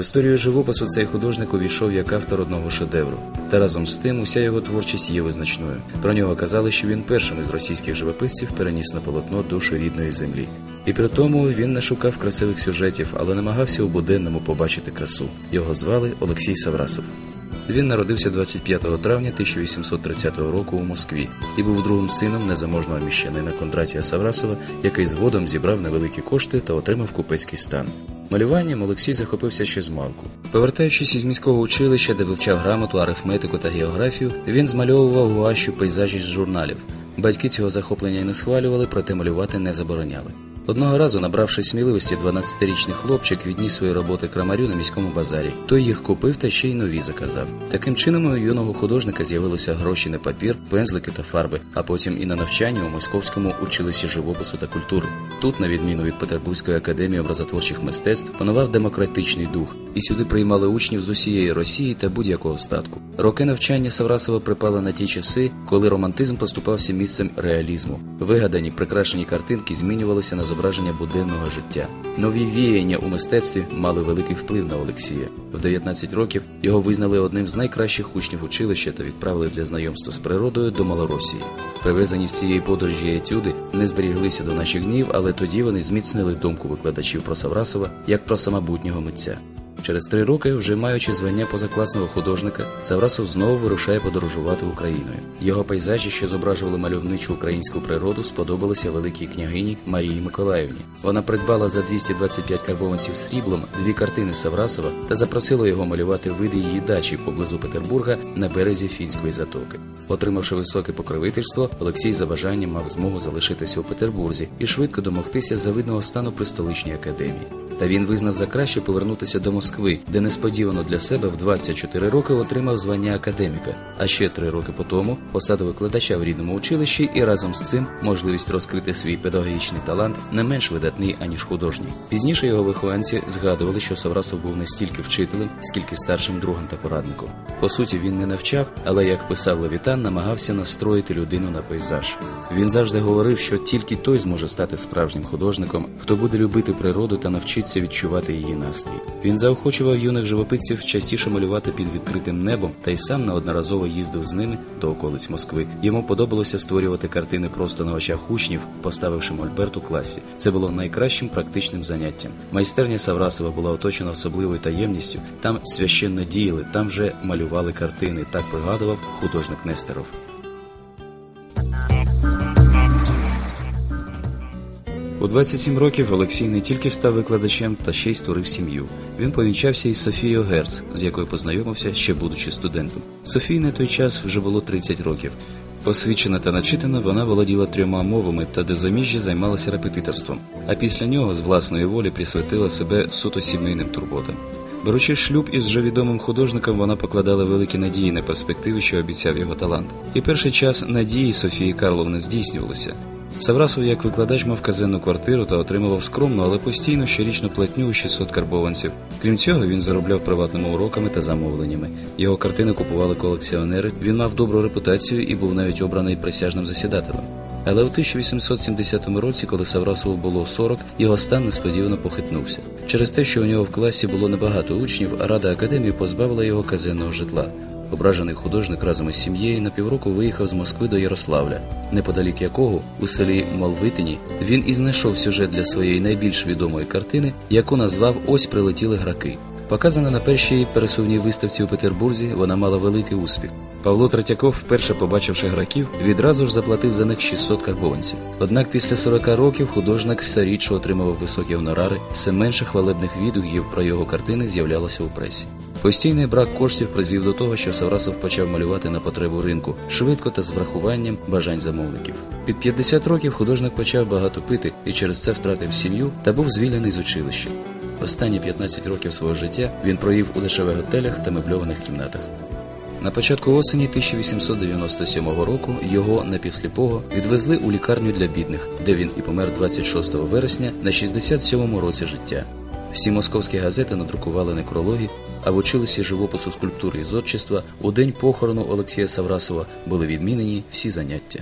Історію живопису цей художник увійшов як автор одного шедевру, та разом з тим уся його творчість є визначною. Про нього казали, що він першим із російських живописців переніс на полотно душу рідної землі. І при тому він не шукав красивих сюжетів, але намагався у буденному побачити красу. Його звали Олексій Саврасов. Він народився 25 травня 1830 року у Москві і був другим сином незаможного міщанина Кондратія Саврасова, який згодом зібрав невеликі кошти та отримав купецький стан. Малюванням Олексій захопився ще з малку. Повертаючись із міського училища, де вивчав грамоту, арифметику та географію, він змальовував гуащу пейзажі з журналів. Батьки цього захоплення й не схвалювали, проте малювати не забороняли. Одного разу, набравши сміливості, 12-річний хлопчик відніс свої роботи крамарю на міському базарі. Той їх купив та ще й нові заказав. Таким чином у юного художника з'явилися гроші на папір, пензлики та фарби, а потім і на навчання у московському училищі живопису та культури. Тут, на відміну від Петербурзької академії образотворчих мистецтв, панував демократичний дух, і сюди приймали учнів з усієї Росії та будь-якого статку. Роки навчання Саврасова припали на ті часи, коли романтизм поступався місцем реалізму. Вигадані прикрашені картинки змінювалися на зображення буденного життя. Нові віяння у мистецтві мали великий вплив на Олексія. В 19 років його визнали одним з найкращих учнів училища та відправили для знайомства з природою до Малоросії. Привезені з цієї подорожі етюди не зберіглися до наших днів, але тоді вони зміцнили думку викладачів про Саврасова як про самобутнього митця. Через три роки, вже маючи звання позакласного художника, Саврасов знову вирушає подорожувати Україною. Його пейзажі, що зображували мальовничу українську природу, сподобалися великій княгині Марії Миколаївні. Вона придбала за 225 карбованців сріблом дві картини Саврасова та запросила його малювати види її дачі поблизу Петербурга на березі Фінської затоки. Отримавши високе покровительство, Олексій за бажанням мав змогу залишитися у Петербурзі і швидко домогтися завидного стану при столичній академії. Та він визнав за краще повернутися до Москви, де несподівано для себе в 24 роки отримав звання академіка, а ще три роки по тому посаду викладача в рідному училищі і разом з цим можливість розкрити свій педагогічний талант не менш видатний аніж художній. Пізніше його вихованці згадували, що Саврасов був не стільки вчителем, скільки старшим другом та порадником. По суті, він не навчав, але як писав Левітан, намагався настроїти людину на пейзаж. Він завжди говорив, що тільки той зможе стати справжнім художником, хто буде любити природу та навчиться відчувати її настрій. Він заохочував юних живописців частіше малювати під відкритим небом та й сам неодноразово їздив з ними до околиць Москви. Йому подобалося створювати картини просто на очах учнів, поставивши мольберт у класі. Це було найкращим практичним заняттям. Майстерня Саврасова була оточена особливою таємністю. Там священно діяли, там вже малювали картини. Так пригадував художник Нестеров. У 27 років Олексій не тільки став викладачем, та ще й створив сім'ю. Він повінчався із Софією Герц, з якою познайомився ще будучи студентом. Софії на той час вже було 30 років. Посвідчена та начитана, вона володіла трьома мовами та до заміжжя займалася репетиторством, а після нього з власної волі присвятила себе суто сімейним турботам. Беручи шлюб із вже відомим художником, вона покладала великі надії на перспективи, що обіцяв його талант. І перший час надії Софії Карловни здійснювалися. Саврасов як викладач мав казенну квартиру та отримував скромну, але постійну щорічну платню у 600 карбованців. Крім цього, він заробляв приватними уроками та замовленнями. Його картини купували колекціонери. Він мав добру репутацію і був навіть обраний присяжним засідателем. Але у 1870 році, коли Саврасову було 40, його стан несподівано похитнувся. Через те, що у нього в класі було небагато учнів, рада академії позбавила його казенного житла. Ображений художник разом із сім'єю на півроку виїхав з Москви до Ярославля, неподалік якого у селі Малвитині він і знайшов сюжет для своєї найбільш відомої картини, яку назвав Ось прилетіли граки. Показана на першій пересувній виставці у Петербурзі, вона мала великий успіх. Павло Третьяков, вперше побачивши граків, відразу ж заплатив за них 600 карбованців. Однак після 40 років художник все рідше отримував високі гонорари, все менше хвалебних відгуків про його картини з'являлося у пресі. Постійний брак коштів призвів до того, що Саврасов почав малювати на потребу ринку швидко та з врахуванням бажань замовників. Під 50 років художник почав багато пити і через це втратив сім'ю та був звільнений з училища. Останні 15 років свого життя він провів у дешевих готелях та мебльованих кімнатах. На початку осені 1897 року його напівсліпого відвезли у лікарню для бідних, де він і помер 26 вересня на 67-му році життя. Всі московські газети надрукували некрологи, а в училищі живопису скульптури і зодчества у день похорону Олексія Саврасова були відмінені всі заняття.